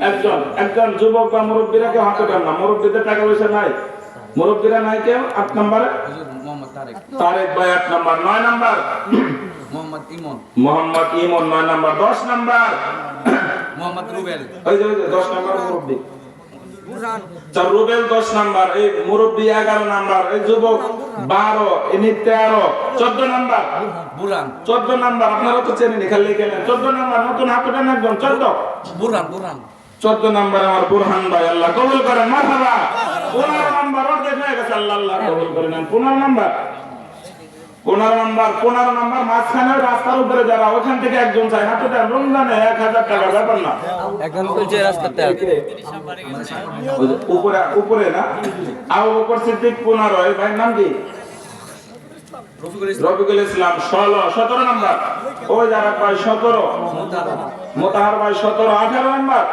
একজন একজন যুবক বা মুরব্বীরা কেউ হাতে দেন না। মুরব্বীদের টাকা পয়সা নাই। মুরব্বীরা নাই কেউ? আট নম্বরে? তারেক। তারেক ভাই আট নম্বর। নয় নম্বর? মোহাম্মদ ইমন। মোহাম্মদ ইমন নয় নম্বর। দশ নম্বর? মোহাম্মদ রুবেল। ওই যে দশ নম্বর মুরব্বী। আচ্ছা, রুবেল দশ নাম্বার এই মুরব্বী এগারো নাম্বার এই যুবক বারো ইনি তেরো চোদ্দ নাম্বার? বুরান চোদ্দ নাম্বার আপনারা তো চেনেনি খালি গেলেন চোদ্দ নাম্বার নতুন হাতুটান একজন। চোদ্দ। বুরান বুরান চোদ্দ নাম্বার আমার বুরহান ভাই আল্লাহ কবুল করেন মারহাবা। পনেরো নাম্বার অর্ধেক হয়ে গেছে আল্লাহ আল্লাহ কবুল করে নেন। পনেরো নাম্বার। পনেরো নাম্বার পনেরো নাম্বার মাঝখানে রাস্তার উপরে যারা ওখান থেকে একজন চাই হাতে দেন। রমজানে এক হাজার টাকা ব্যাপার না। এখন বলছে রাস্তাতে উপরে উপরে না? আবু বকর সিদ্দিক পনেরো এই ভাইয়ের নাম কি? রফিকুল ইসলাম। ষোলো সতেরো নাম্বার। ওই যারা পায় সতেরো মোতাহার ভাই সতেরো আঠারো নাম্বার।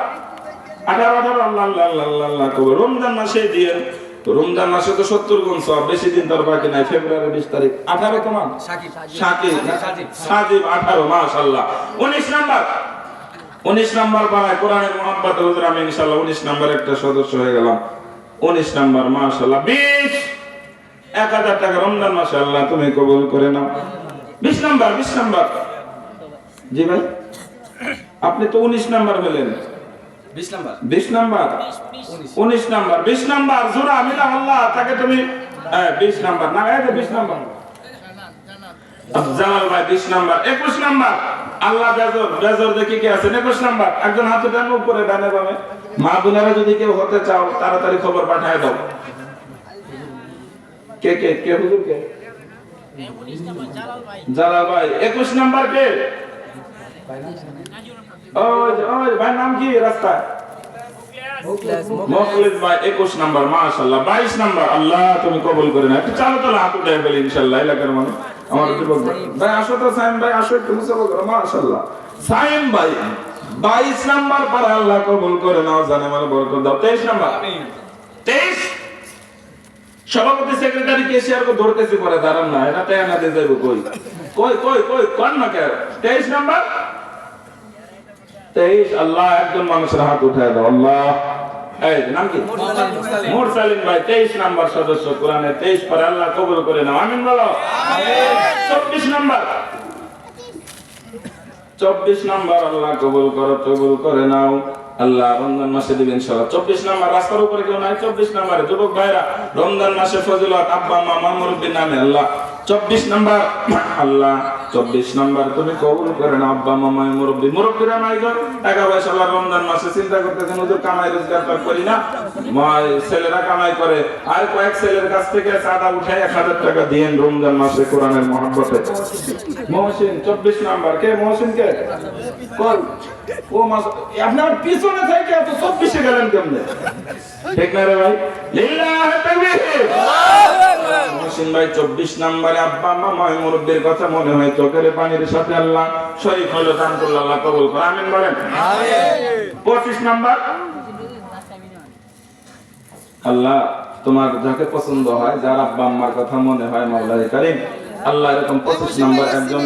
আঠারো আঠারো আল্লাহ আল্লাহ আল্লাহ আল্লাহ আল্লাহ রমজান মাসে দিয়ে রমজান মাসে তো সত্তর গুণ সব বেশি দিন তোর বাকি নাই ফেব্রুয়ারি বিশ তারিখ। আঠারো তোমার সাকিব সাকিব। আঠারো মাশাল্লাহ উনিশ নাম্বার। উনিশ নাম্বার পাড়ায় কোরআনের মোহাম্মদ হুজুর আমি ইনশাল্লাহ উনিশ নাম্বার একটা সদস্য হয়ে গেলাম। উনিশ নাম্বার মাশাল্লাহ বিশ। এক হাজার টাকা রমজান মাসে আল্লাহ তুমি কবুল করে নাও। বিশ নাম্বার বিশ নাম্বার। জি ভাই আপনি তো উনিশ নাম্বার হলেন বিশ নাম্বার। উনিশ নাম্বার। বিশ নাম্বার। জোরা মিলা আল্লাহ তাকে তুমি বিশ নাম্বার। না বিশ নাম্বার। জালাল ভাই বিশ নাম্বার। একুশ নাম্বার। আল্লাহ বেজর বেজর দেখি কে আছেন? একুশ নাম্বার। একজন হাতে ডান উপরে ডানে বামে। মা বোনেরা যদি কেউ হতে চাও তাড়াতাড়ি খবর পাঠায় দাও। কে কে কে হুজুর কে? জালাল ভাই। একুশ নাম্বার কে? ভাই নাম কি রাস্তায়? মখলিস ভাই একুশ নাম্বার মাশাল্লাহ বাইশ নাম্বার আল্লাহ তুমি কবুল করে না একটু চালো তাহলে হাত উঠে ফেলি ইনশাল্লাহ এলাকার মানুষ। আমার যুবক ভাই। আসো তো সাইম ভাই আসো একটু মুসাফা করো মাশাল্লাহ সাইম ভাই বাইশ নাম্বার পারে আল্লাহ কবুল করে নাও জানে মানে বরকত দাও। তেইশ নাম্বার। তেইশ? সভাপতি সেক্রেটারি কে শেয়ার ধরতেছি পরে দাঁড়ান না এটা টাইম না দিয়ে যাইব কই? কই কই কই কোন না কে? তেইশ নাম্বার? তেইশ আল্লাহ একজন মানুষের হাত উঠায় দাও আল্লাহ। নাম কি? মুরসালিন ভাই। তেইশ নাম্বার সদস্য কোরআনে তেইশ পরে আল্লাহ কবুল করে নাও। আমিন বলো। চব্বিশ নাম্বার। চব্বিশ নাম্বার আল্লাহ কবুল করো কবুল করে নাও। আল্লাহ রমজান মাসে দিবেন ইনশাআল্লাহ চব্বিশ নাম্বার রাস্তার উপরে কেউ নাই? চব্বিশ নাম্বারে যুবক ভাইরা রমজান মাসে ফজিলত আব্বা মা মুরব্বীর নামে আল্লাহ। চব্বিশ নাম্বার আল্লাহ চব্বিশ নাম্বার তুমি কবুল করে না আব্বা মামা মুরব্বী। মুরব্বীরা নাই টাকা পয়সা আল্লাহ রমজান মাসে চিন্তা করতেছেন হুজুর কামাই রোজগার তো করি না। ছেলেরা কামাই করে। আর কয়েক ছেলের কাছ থেকে চাঁদা উঠে এক হাজার টাকা রমজান মাসে কোরআনের মহাব্বতে। মহসিন চব্বিশ নাম্বার। কে মহসিন কে? ও মাস আপনার পিছনে থেকে এত চব্বিশে গেলেন কেমনে? ঠিক না রে ভাই? লিল্লাহ তাকবীর। মহসিন ভাই চব্বিশ নাম্বারে আব্বা মামা মুরব্বীর কথা মনে হয় চোখের পানির সাথে আল্লাহ শরীফ হলো দান করল আল্লাহ কবুল করে আমিন বলেন। পঁচিশ নাম্বার। আল্লাহ তোমার যাকে পছন্দ হয় যার আব্বা আম্মার কথা মনে হয় মাওলাই কারিম আল্লাহ এরকম পঁচিশ নাম্বার একজন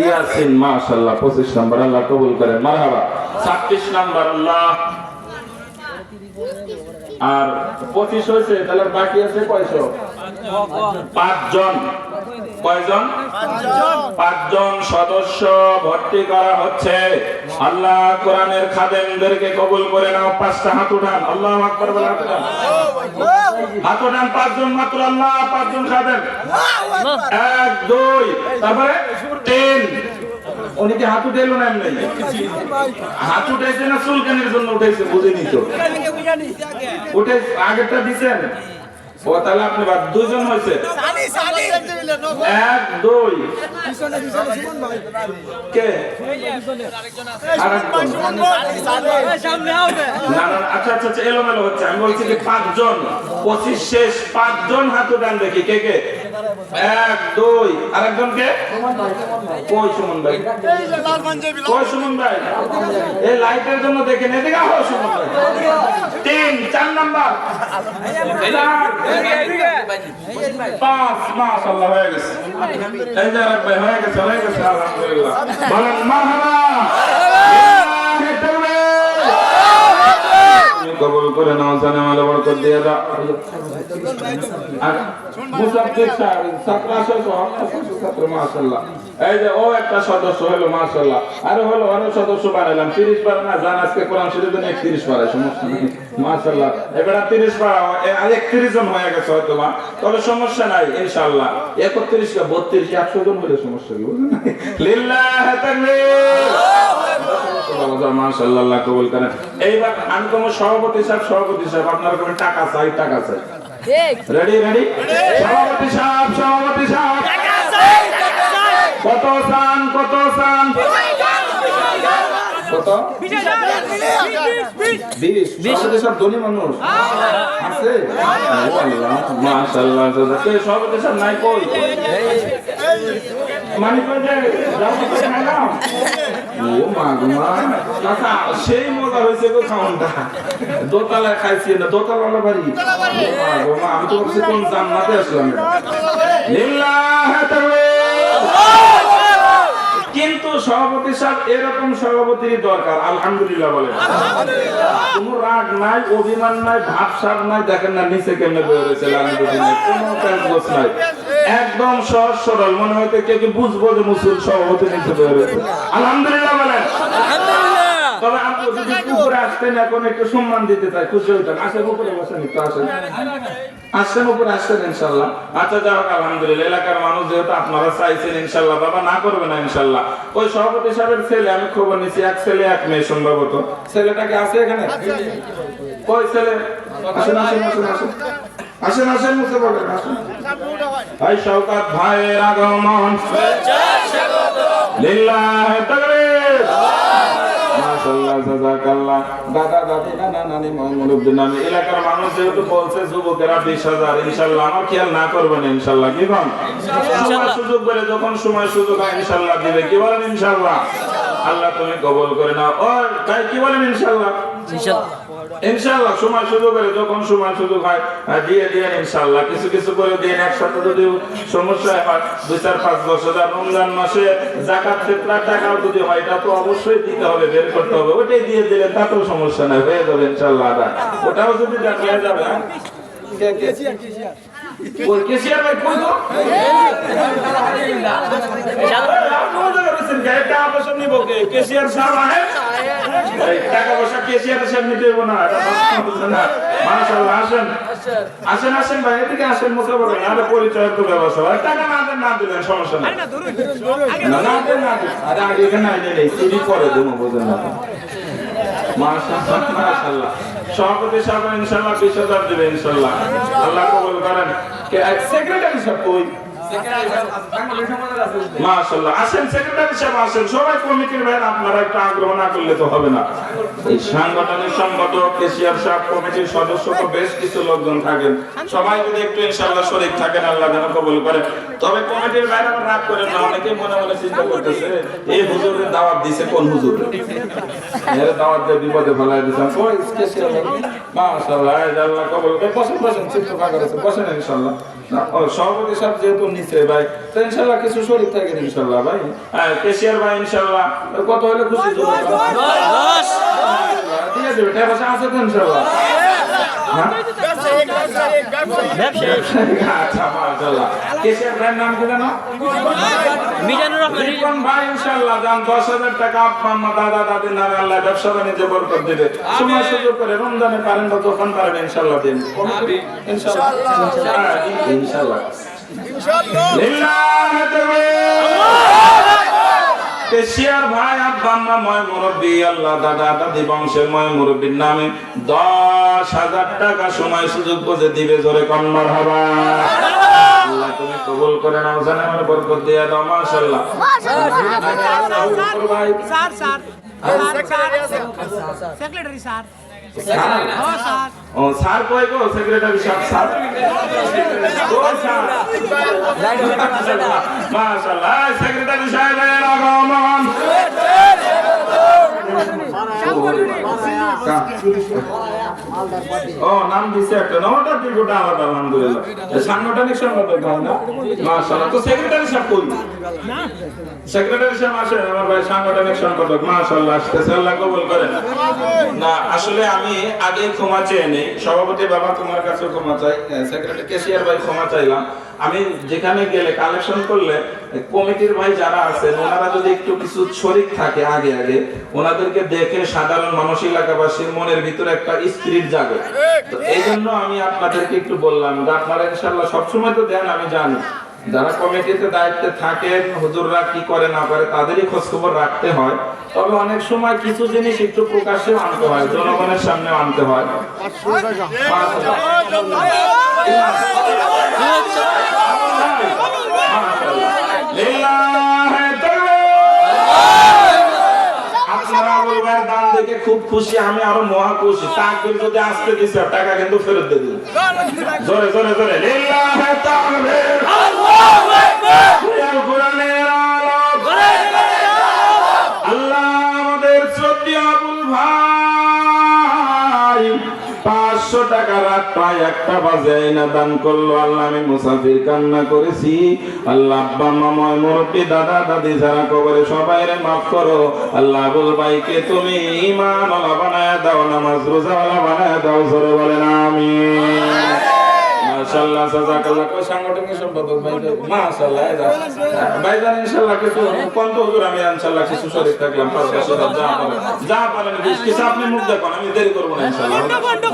ইয়াসিন মাশাল্লাহ পঁচিশ নাম্বার আল্লাহ কবুল করেন। মারহাবা। ছাব্বিশ নাম্বার আল্লাহ। আর পঁচিশ হয়েছে তাহলে বাকি আছে কয়শো? পাঁচজন। কয়জন? পাঁচজন সদস্য ভর্তি করা হচ্ছে। আল্লাহ কোরআনের খাদেমদেরকে কবুল করে নাও। পাঁচটা হাত উঠান। আল্লাহ আকবর বলে হাত উঠান। হাত উঠান পাঁচজন মাত্র। আল্লাহ পাঁচজন খাদেম। এক, দুই, তারপরে তিন। উনি কি হাত না এমনি? হাত উঠেছে না চুলকানির জন্য উঠেছে বুঝিনি তো। উঠে আগেরটা দিছেন? ও তাহলে আপনি বাদ দুজন হয়েছে। এক দুই। কে? আচ্ছা আচ্ছা আচ্ছা এলোমেলো হচ্ছে। আমি বলছি যে পাঁচজন পঁচিশ শেষ পাঁচজন হাত উঠান দেখি কে কে? এক, দুই ভাই? এই লাইটের জন্য দেখেন, এদিকে আহ তিন, চার নাম্বার। পাঁচ এই যে ভাই গেছে, হয়ে গেছে, আলহামদুলিল্লাহ। করে নাও, জানে মালে বরকত দিয়ে দাও। আর মুসাফির ছাত্র মাশাআল্লাহ। এই যে ও একটা সদস্য হলো, মাশাআল্লাহ। আরে হলো, আরও সদস্য বানাইলাম। 30 বার না, জান, আজকে কোরআন শরীফে 31 বার সমস্যা মাশাআল্লাহ। এবারে 30 বার আর 31 জন হয়ে গেছে হয়তো সমস্যা নাই, ইনশাআল্লাহ। 31 কা 32 কা 100 জন হলে সমস্যা কি লিল্লাহ তাকবীর। মাশাআল্লাহ আল্লাহ কবুল করেন। এইবার আমি তোমার সভাপতি সাহেব সভাপতি সাহেব আপনার কোনো টাকা চাই টাকা চাই। রেডি রেডি সভাপতি সাহেব সভাপতি সাহেব। কত সান কত সান কত? বিশ। সভাপতি সাহেব ধনী মানুষ। আছে? মাশাআল্লাহ সভাপতি সাহেব নাই কই? মানে কই যে ও মা গো মা কাকা সেই মজা হয়েছে গো খাওয়ানটা দোতলায় খাইছি না দোতলা বাড়ি ও মা গো মা আমি তো ভাবছি কোন জান্নাতে আসলাম লিল্লাহ কিন্তু সভাপতি সাহেব এরকম সভাপতির দরকার আলহামদুলিল্লাহ বলে। কোন রাগ নাই অভিমান নাই ভাব সাব নাই দেখেন না নিচে কেমনে বয়ে রয়েছে কোনো নাই। একদম সহজ সরল। মনে হয়তো কেউ কি বুঝব যে মুসলিম সভাপতি বয়ে রয়েছে? আলহামদুলিল্লাহ বলেন। তবে আপনি যদি উপরে আসতেন এখন একটু সম্মান দিতে চাই খুশি হইতেন আসেন উপরে বসেন একটু আসেন। আসছেন উপরে আসছেন ইনশাল্লাহ। আচ্ছা আলহামদুলিল্লাহ। এলাকার মানুষ যেহেতু আপনারা চাইছেন ইনশাল্লাহ। বাবা না করবে না ইনশাল্লাহ। ওই সভাপতি সাহেবের ছেলে আমি খবর নিছি এক ছেলে এক মেয়ে সম্ভবত। ছেলেটাকে আছে এখানে? ওই ছেলে। আসেন আসেন আসেন আসেন। আসেন আসেন মুখে বলেন আসেন। ভাই শওকাত ভাইয়ের আগমন। লিল্লাহ তাকবীর। মাশাআল্লাহ জাযাকাল্লাহ। দাদা দাদি নানা নানি মুরব্বি নানি এলাকার মানুষ যেহেতু বলছে যুবকেরা আমার খেয়াল না করবেন কি সুযোগ যখন সময় সুযোগ হয় দিবে। কি বলেন ইনশাল্লাহ আল্লাহ তুমি কবল করে নাও। ও তাই কি বলেন ইনশাল্লাহ ইনশাআল্লাহ। সময় সুযোগ হলে যখন সময় সুযোগ হয় দিয়ে দিয়ে ইনশাআল্লাহ কিছু কিছু করে দিন, একসাথে যদি সমস্যা হয়, দুই চার পাঁচ দশ হাজার রমজান মাসে জাকাত ফিতরার টাকাও যদি হয়, এটা তো অবশ্যই দিতে হবে, বের করতে হবে ওটাই দিয়ে দিলে তাতেও সমস্যা নাই, হয়ে যাবে ইনশাআল্লাহ ওটাও যদি হয়ে যাবে হ্যাঁ? কে? ওই কেসিয়ার ভাই কই গো? আপনি ওই জায়গায় রয়েছেন কে? টাকা পয়সা নিবো কে? কেসিয়ার সাহেব টাকা পয়সা কেসিয়ার সাহেব নিতে হইবো না। মাশাআল্লাহ, আসেন। আসেন, আসেন ভাই, এদিকে আসেন, মুখে বলেন, নাহলে পরিচয়ের তো ব্যবস্থা। টাকা না দেন, না দিলেন, সমস্যা নাই। না, না দেন, না আরে আগে এখানে আইনে নেই, সিডি পরে দেবো, বোঝেন না। মাশাআল্লাহ, মাশাআল্লাহ। সভাপতি সাহেব ইনশাআল্লাহ বিশ হাজার দেবে ইনশাআল্লাহ আল্লাহ কবুল করেন সেক্রেটারি সাহেব কই মাশাআল্লাহ, আসেন সেক্রেটারি সাহেব আসেন। সবাই কমিটির ভাই আপনারা একটু আগ্রহ না করলে তো হবে না। এই সাংগঠনিক সম্পাদক কেশিয়ার সাহেব, কমিটির সদস্য তো বেশ কিছু লোকজন থাকেন। সবাই যদি একটু ইনশাআল্লাহ শরীর থাকেন, আল্লাহ যেন কবুল করে। তবে কমিটির বাইরে আবার রাগ করেন না অনেকে মনে মনে চিন্তা করতেছে, এই হুজুরের দাওয়াত দিছে কোন হুজুর? এর দাওয়াত দিয়ে বিপদে ফেলাই দিছেন ওই কেশিয়ার মাশাআল্লাহ আল্লাহ কবুল করে। বসেন বসেন চিত্র ফাঁকা বসেন ইনশাআল্লাহ। সভাপতি সাহেব যেহেতু নিচে ভাই। তো ইনশাআল্লাহ কিছু শরীর থাকেন ইনশাআল্লাহ ভাই। হ্যাঁ কেশিয়ার ভাই ইনশাআল্লাহ কত হলে খুশি দিয়ে দেবে টাকা পয়সা আছে তো ইনশাআল্লাহ হ্যাঁ? আচ্ছা মাশাআল্লাহ। কেশিয়ার ভাইয়ের নাম কি জানো? মিজানুর রহমান। রিপন ভাই ইনশাআল্লাহ দান 10000 টাকা। আব্বা আম্মা দাদা দাদির নামে আল্লাহ ব্যবসা বাণিজ্য বরকত দিবে। সময় সুযোগ করে রমজানে পারেন বা যখন পারেন ইনশাআল্লাহ দিন। ইনশাআল্লাহ হ্যাঁ, ইনশাআল্লাহ লিল্লাহ কেশিয়ার ভাই আব্বা আম্মা ময় মুরব্বী আল্লাহ দাদা দাদি বংশের ময় মুরব্বীর নামে দশ হাজার টাকা সময় সুযোগ বুঝে দিবে জোরে কন্নর হবা আল্লাহ তুমি কবুল করে নাও জানে আমার বরকত দিয়ে দাও মাশাআল্লাহ স্যার স্যার সেক্রেটারি স্যার ও, স্যার কই গো? সেক্রেটারি সাহেব, স্যার। ও সেক্রেটারি আলহামদুলিল্লাহ। সাংগঠনিক সংগঠন হয় তো সেক্রেটারি সাহেব কই? আমি যেখানে গেলে কালেকশন করলে, কমিটির ভাই যারা আছেন, ওনারা যদি একটু কিছু শরিক থাকে আগে আগে, ওনাদেরকে দেখে সাধারণ মানুষ এলাকাবাসীর মনের ভিতরে একটা স্পিরিট জাগে এই জন্য আমি আপনাদেরকে একটু বললাম আপনারা ইনশাল্লাহ সবসময় তো দেন, আমি জানি। যারা কমিটিতে দায়িত্বে থাকেন, হুজুররা কি করে না করে তাদেরই খোঁজ খবর রাখতে হয়। তবে অনেক সময় কিছু জিনিস একটু প্রকাশ্যেও আনতে হয়, জনগণের সামনে আনতে হয়। দান দেখে খুব খুশি, আমি আরও মহা খুশি। তাকবীর যদি আসতে দিছে, টাকা কিন্তু ফেরত দিয়ে দিন। জোরে জোরে জোরে। পাঁচশো টাকা রাত প্রায় একটা বাজে, না দান করল আল্লাহ, আমি মুসাফির কান্না করেছি। আল্লাহ, আব্বা মাময় দাদা, দাদি, যারা কবরে মাফ করো। আল্লাহ ভাইকে তুমি ইমান বানায় দাও, নামাজ রোজা বানায় দাও, জোরে বলেন আমি মাশাআল্লাহ জাযাকাল্লাহ। কই সাংগঠনিক সম্পাদক ভাই মাশাআল্লাহ ভাইজান ইনশাআল্লাহ কিছু কোন হুজুর আমি ইনশাআল্লাহ কিছু শরীর থাকলাম পাঁচ দশ যা পারেন। যা পারেন বিশ কিছু আপনি মুখ দেখুন আমি দেরি করব না ইনশাআল্লাহ।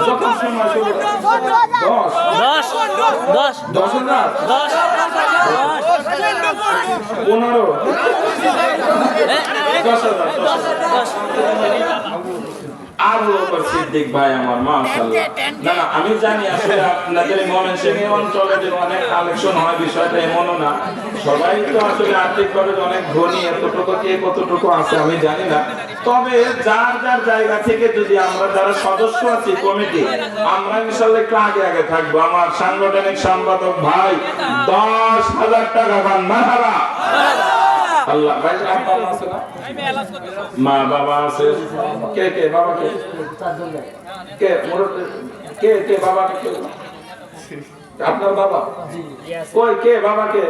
যখন সময় শুরু দশ। দশ। দশ। দশ। হাজার দশ। পনেরো। দশ হাজার দশ হাজার। আবু বকর সিদ্দিক ভাই আমার মাশাআল্লাহ। না না আমি জানি আসলে আপনাদের ময়মনসিংহ অঞ্চলে যে অনেক কালেকশন হয় বিষয়টা এমনও না। সবাই তো আসলে আর্থিকভাবে অনেক ধনী এতটুকু কে কতটুকু আছে আমি জানি না। তবে যার যার জায়গা থেকে যদি আমরা যারা সদস্য আছি কমিটি আমরা ইনশাল্লাহ একটু আগে আগে থাকব। আমার সাংগঠনিক সম্পাদক ভাই দশ হাজার টাকা পান মাহারা আল্লাহ ভাই মা বাবা আছে। কে কে বাবা কে? কে কে কে বাবা কে? আপনার বাবা? কই কে বাবা কে?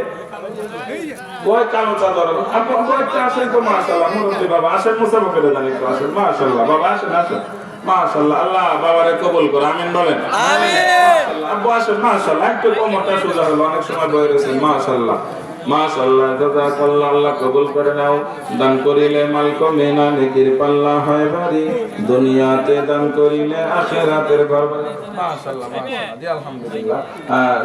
কই কালো চাদর? আপনার কয়েকটা আসেন তো মাশাআল্লাহ মুরব্বি বাবা আসেন মুসাফা করে দেন একটু আসেন মাশাআল্লাহ বাবা আসেন আসেন মাশাআল্লাহ আল্লাহ বাবারে কবুল করে আমিন বলেন। আমিন। আব্বু আসেন মাশাআল্লাহ একটু কোমরটা সোজা হলো অনেক সময় বয়ে রয়েছেন মাশাআল্লাহ। মাশাআল্লাহ জাযাকাল্লাহ আল্লাহ কবুল করে নাও। দান করিলে মাল কমে না নেকির পাল্লা হয় ভারী। দুনিয়াতে দান করিলে আখিরাতের ঘর মাশাআল্লাহ মাশাআল্লাহ আলহামদুলিল্লাহ।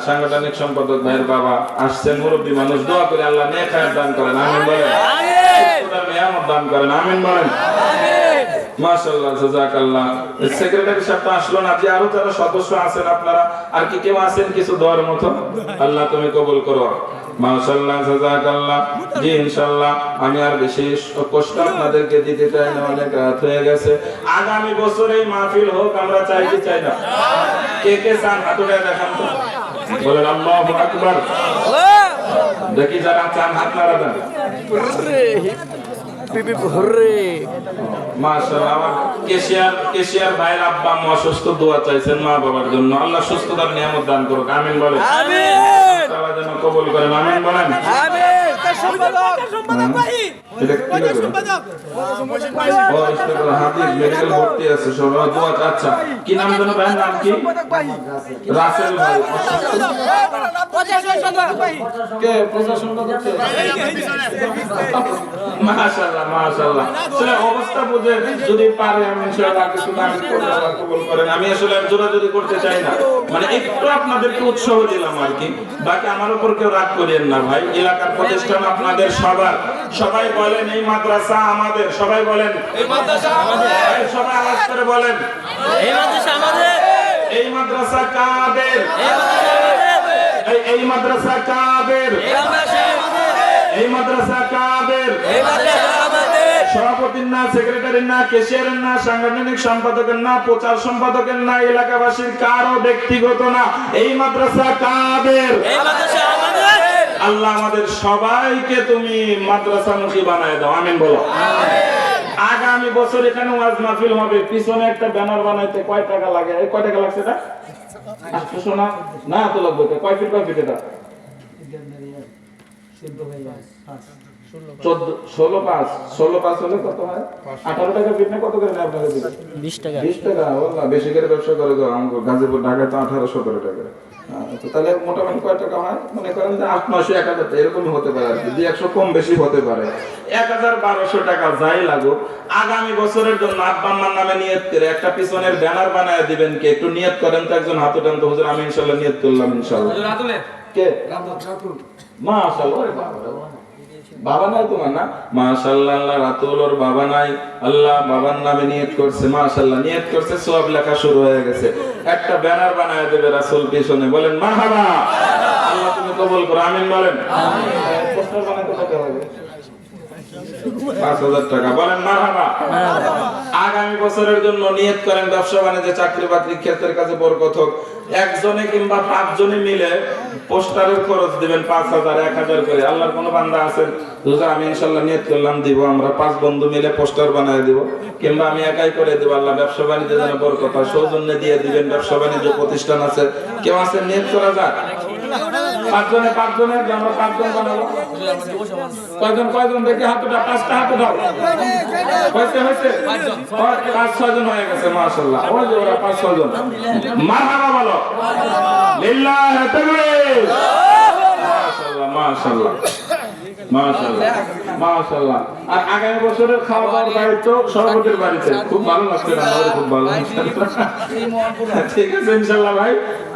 সাংগঠনিক সম্পাদক ভাইয়ের বাবা আসছেন মুরব্বী মানুষ দোয়া করে আল্লাহ নেক হায়াত দান করেন আমিন বলেন। দান করেন আমিন বলেন। মাশাআল্লাহ জাযাকাল্লাহ। সেক্রেটারি সাহেব আসলো না যে আরও যারা সদস্য আছেন আপনারা আর কি কেউ আছেন কিছু দেওয়ার মতো? আল্লাহ তুমি কবুল করো। মাশাআল্লাহ জাযাকাল্লাহ জি ইনশাআল্লাহ আমি আর বেশি কষ্ট আপনাদেরকে দিতে চাই না অনেক রাত হয়ে গেছে। আগামী বছর এই মাহফিল হোক আমরা চাই চাই না? কে কে চান? হাত উঠে দেখান তো। বলেন আল্লাহু আকবার। দেখি যারা চান হাত নাড়া দেন। অসুস্থ দোয়া চাইছেন মা বাবার জন্য। আল্লাহ সুস্থতার নিয়ামত দান করুক। আমিন বলে কবুল করেন আমিন। বলেন কি হবে? ও, ইস্তেগফার, হাদিস মেডিকেল ভর্তি আছে সবাই দোয়া আচ্ছা কি নাম যেন ভাইয়ের নাম কি রাসেল ভাই কে প্রশাসন মাশাআল্লাহ মাশাআল্লাহ আসলে অবস্থা বুঝে যদি পারে আমি ইনশাআল্লাহ কিছু দান করতে কবুল করেন আমি আসলে আর জোরাজুরি করতে চাই না মানে একটু আপনাদেরকে উৎসাহ দিলাম আর কি বাকি আমার উপর কেউ রাগ করেন না ভাই এলাকার প্রতিষ্ঠান আপনাদের সবার সবাই বলেন এই মাদ্রাসা আমাদের সবাই বলেন এই মাদ্রাসা আমাদের সবাই আওয়াজ করে বলেন এই মাদ্রাসা আমাদের এই মাদ্রাসা কাদের এই মাদ্রাসা কাদের এই মাদ্রাসা আমাদের এই মাদ্রাসা কাদের এই মাদ্রাসা সভাপতির না সেক্রেটারির না কেশিয়ারের না সাংগঠনিক সম্পাদকের না প্রচার সম্পাদকের না এলাকাবাসীর কারও ব্যক্তিগত না এই মাদ্রাসা কাদের এই মাদ্রাসা আল্লাহ আমাদের সবাইকে তুমি মাদ্রাসামুখী বানায় দাও। আমিন বলো। আগামী বছর এখানে ওয়াজ মাহফিল হবে। পিছনে একটা ব্যানার বানাইতে কয় টাকা লাগে? এই কয় টাকা লাগছে এটা? আটশো না? না তো লাগবে কয় ফিট কয় ফিট এটা? ষোলো পাঁচ। ষোলো পাঁচ হলে কত হয়? আঠারো টাকা ফিট না কত করে নেয় বিশ টাকা। বিশ টাকা? বেশি করে ব্যবসা করে গাজীপুর ঢাকায় তো আঠারো সতেরো টাকা। তো তাহলে মোটামুটি কয় টাকা হয়? মনে করেন যে আট নশো এক হাজার এরকমই হতে পারে আর কি। একশো কম বেশি হতে পারে। এক হাজার বারোশো টাকা যাই লাগুক আগামী বছরের জন্য আব্বা আম্মার নামে নিয়ত করে একটা পিছনের ব্যানার বানায় দিবেন কে? একটু নিয়ত করেন তো একজন হাতে টান তো। হুজুর আমি ইনশাল্লাহ নিয়ত করলাম ইনশাল্লাহ। কে? মাশাআল্লাহ ওরে বাবা নাই তোমার না? মাশাল্লাহ আল্লাহ রাতুল ওর বাবা নাই। আল্লাহ বাবার নামে নিয়ত করছে মাশাল্লাহ নিয়ত করছে সব লেখা শুরু হয়ে গেছে। একটা ব্যানার বানায় দেবে রাসুল পিছনে বলেন মাহাবা আল্লাহ তুমি কবুল করো আমিন বলেন। পোস্টার বানাতে কত পাঁচ হাজার টাকা বলেন মারহাবা। আগামী বছরের জন্য নিয়ত করেন ব্যবসা বাণিজ্য, চাকরি বাকরি ক্ষেত্রের কাছে বরকত হোক। একজনে কিংবা পাঁচজনে মিলে পোস্টারের খরচ দিবেন পাঁচ হাজার, এক হাজার করে। আল্লাহর কোনো বান্দা আছেন? আমি ইনশাল্লাহ নিয়ত করলাম, দিব। আমরা পাঁচ বন্ধু মিলে পোস্টার বানায় দিব। কিংবা আমি একাই করে দিব। আল্লাহ ব্যবসা বাণিজ্য যেন বরকত হয়। সৌজন্যে দিয়ে দিবেন। ব্যবসা বাণিজ্য প্রতিষ্ঠান আছে। কেউ আছে নিয়ত করা যাক। পাঁচজনে পাঁচজনে আমরা পাঁচজন বানাবো কয়জন কয়জন? দেখি হাত উঠা পাঁচটা হাত উঠাও। হয়েছে হয়েছে? পাঁচ, ছয়জন হয়ে গেছে মাশাল্লাহ ওই যে ওরা পাঁচ, ছয়জন। মারহাবা বলো। লিল্লাহ তাকবীর মাশাআল্লাহ। মাশাআল্লাহ মাশাআল্লাহ। মাশাআল্লাহ আর আগামী বছরের খাওয়া দাওয়ার দায়িত্ব সভাপতির বাড়িতে। খুব ভালো লাগছে আমাদের খুব ভালো ঠিক আছে ইনশাআল্লাহ ভাই।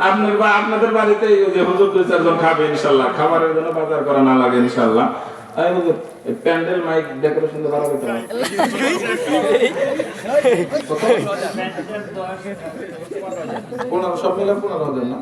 আপনার বা আপনাদের বাড়িতে যে হুজুর দুই চারজন খাবে ইনশাআল্লাহ। খাবারের জন্য বাজার করা না লাগে ইনশাআল্লাহ। এই হুজুর প্যান্ডেল মাইক ডেকোরেশন তো ভালো করতে হবে পনেরো সব মিলে পনেরো হাজার না?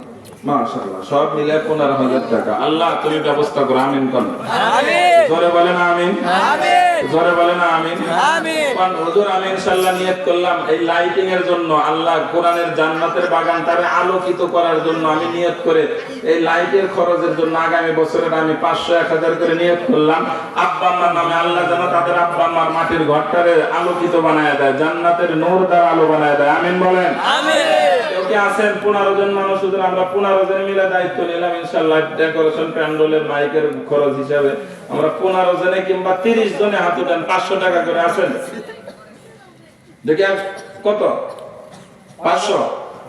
মাশাআল্লাহ সব মিলে পনেরো হাজার টাকা। আল্লাহ তুমি ব্যবস্থা করো আমিন করেন আমিন। জোরে বলেন আমিন। আমিন। জোরে বলেন আমিন। আমিন। কারণ হুজুর আমি ইনশাআল্লাহ নিয়ত করলাম এই লাইটিং এর জন্য আল্লাহ কোরআনের জান্নাতের বাগানটারে আলোকিত করার জন্য আমি নিয়ত করে এই লাইটের খরচের জন্য আগামী বছরের আমি পাঁচশো এক হাজার করে নিয়ত করলাম। আব্বা আম্মার নামে আল্লাহ যেন তাদের আব্বা আম্মার মাটির ঘরটারে আলোকিত বানায় দেয় জান্নাতের নূর দ্বারা আলো বানায় দেয়। আমিন বলেন। আমিন। কেউ কি আছেন, পনেরো জন মানুষ শুধু আমরা পনেরো জন মিলে দায়িত্ব নিলাম ইনশাল্লাহ ডেকোরেশন প্যান্ডেলের মাইকের খরচ হিসাবে। আমরা পনেরো জনে কিংবা তিরিশ জনে হাত উঠান পাঁচশো টাকা করে, আছেন? দেখি কত? পাঁচশো।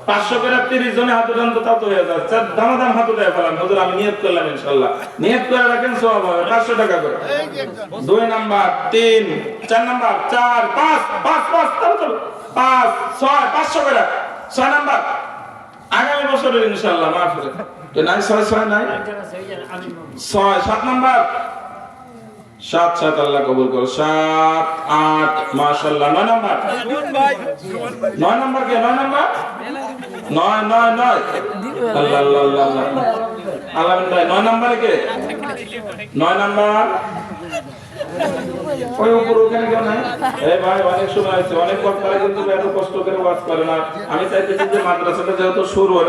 পাঁচশো করে তিরিশ জনে হাত উঠান তো তাও তো হয়ে যাচ্ছে। দামা দাম হাত উঠে ফেলাম, হুজুর, আমি নিয়ত করলাম ইনশাল্লাহ নিয়ত করে রাখেন সব হবে। পাঁচশো টাকা করে। দুই নাম্বার, তিন, চার নাম্বার, চার, পাঁচ পাঁচ পাঁচ পাঁচ, ছয়, পাঁচশো করে। ছয় নাম্বার। আগামী বছরের ইনশাল্লাহ করে তো নাই, ছয় ছয় নাই? ছয়, সাত নাম্বার। সাত সাত আল্লাহ কবুল করো সাত, আট মাশাল্লাহ নয় নাম্বার। নয় নাম্বার কে? নয় নাম্বার? নয় নয় নয়। আল্লাহ আল্লাহ আল্লাহ। আল্লাহ আল্লাহ। নয় নাম্বারে কে? নয় নাম্বার। এই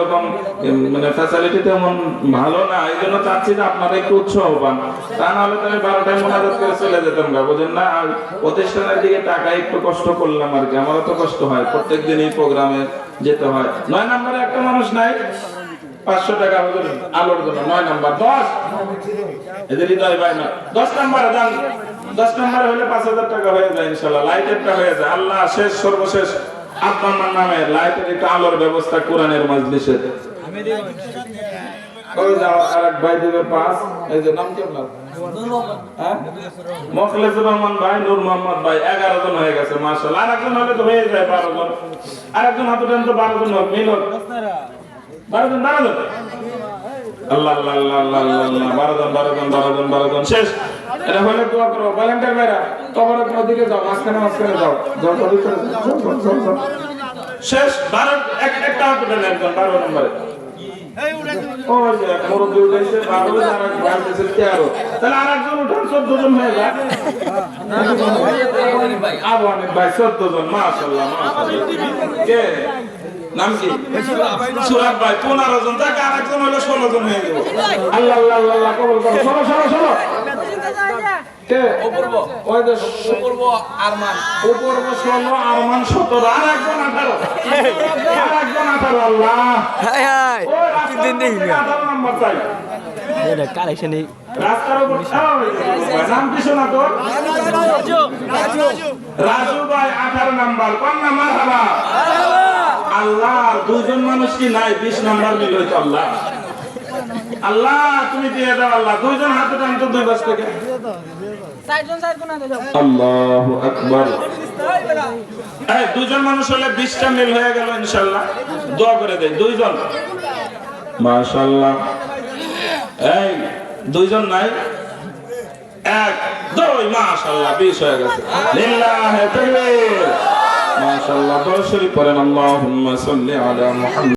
না। মানে না, এই আপনারা একটু উৎসাহ পান তা তো আমি বারোটায় করে চলে যেতাম গা, বুঝেন না? আর প্রতিষ্ঠানের দিকে টাকা একটু কষ্ট করলাম আর কি। আমারও তো কষ্ট হয়, প্রত্যেক দিনই প্রোগ্রামে যেতে হয়। নয় নম্বরে একটা মানুষ নাই পাঁচশো টাকা আমাদের আলোর জন্য, নয় নাম্বার, দশ। এদের হৃদয় ভাই না। দশ নাম্বারে যান দশ নাম্বারে হলে পাঁচ হাজার টাকা হয়ে যায় ইনশাল্লাহ লাইটেরটা হয়ে যায়। আল্লাহ শেষ, সর্বশেষ। আব্বাম্মার নামে লাইটের একটু আলোর ব্যবস্থা কোরআনের মজলিসে। ওই যে আমার আরেক ভাই দেবে পাঁচ নাম হ্যাঁ? ভাই, নূর মোহাম্মদ ভাই, এগারো জন হয়ে গেছে মার্শাল্লাহ আর একজন হলে তো হয়ে যায় বারো জন। আর একজন হাতে তো বারো জন হোক মিল হোক বারো জন বারো জন আল্লাহ আল্লাহ জন বারো জন কে? নাম কি? সুরাত ভাই পনেরো জন। তাকে আর একজন হলো ষোলো জন হয়ে গেল। আল্লাহ আল্লাহ আল্লাহ কবুল করো। কে? ওই যে আরমান। ষোলো আরমান সতেরো আর একজন আঠারো। আর একজন আঠারো আল্লাহ। হাই হাই ওই রাস্তার মধ্যে আঠারো নম্বর চাই। কালেকশন এই রাস্তার উপর ছাড়া হয়ে গেছে। ভাই, নাম কি শোনা তোর? রাজু ভাই আঠারো নাম্বার। কোন নাম্বার হাবা আল্লাহ দুজন মানুষ কি নাই? বিশ নাম্বার মিল হইতো আল্লাহ। আল্লাহ তুমি দিয়ে দাও আল্লাহ। দুইজন হাতে টানতো দুই বাস থেকে। আল্লাহ আকবার। এই দুজন মানুষ হলে বিশটা মিল হয়ে গেল ইনশাল্লাহ। দোয়া করে দেয় দুইজন। মাশাল্লাহ এই দুইজন নাই? এক। দুই মাশাল্লাহ বিশ হয়ে গেছে। লিল্লাহি তাকবীর। মাশাল্লাহ দশ শরীফ পড়েন আল্লাহুম্মা সাল্লি আলা মুহাম্মদ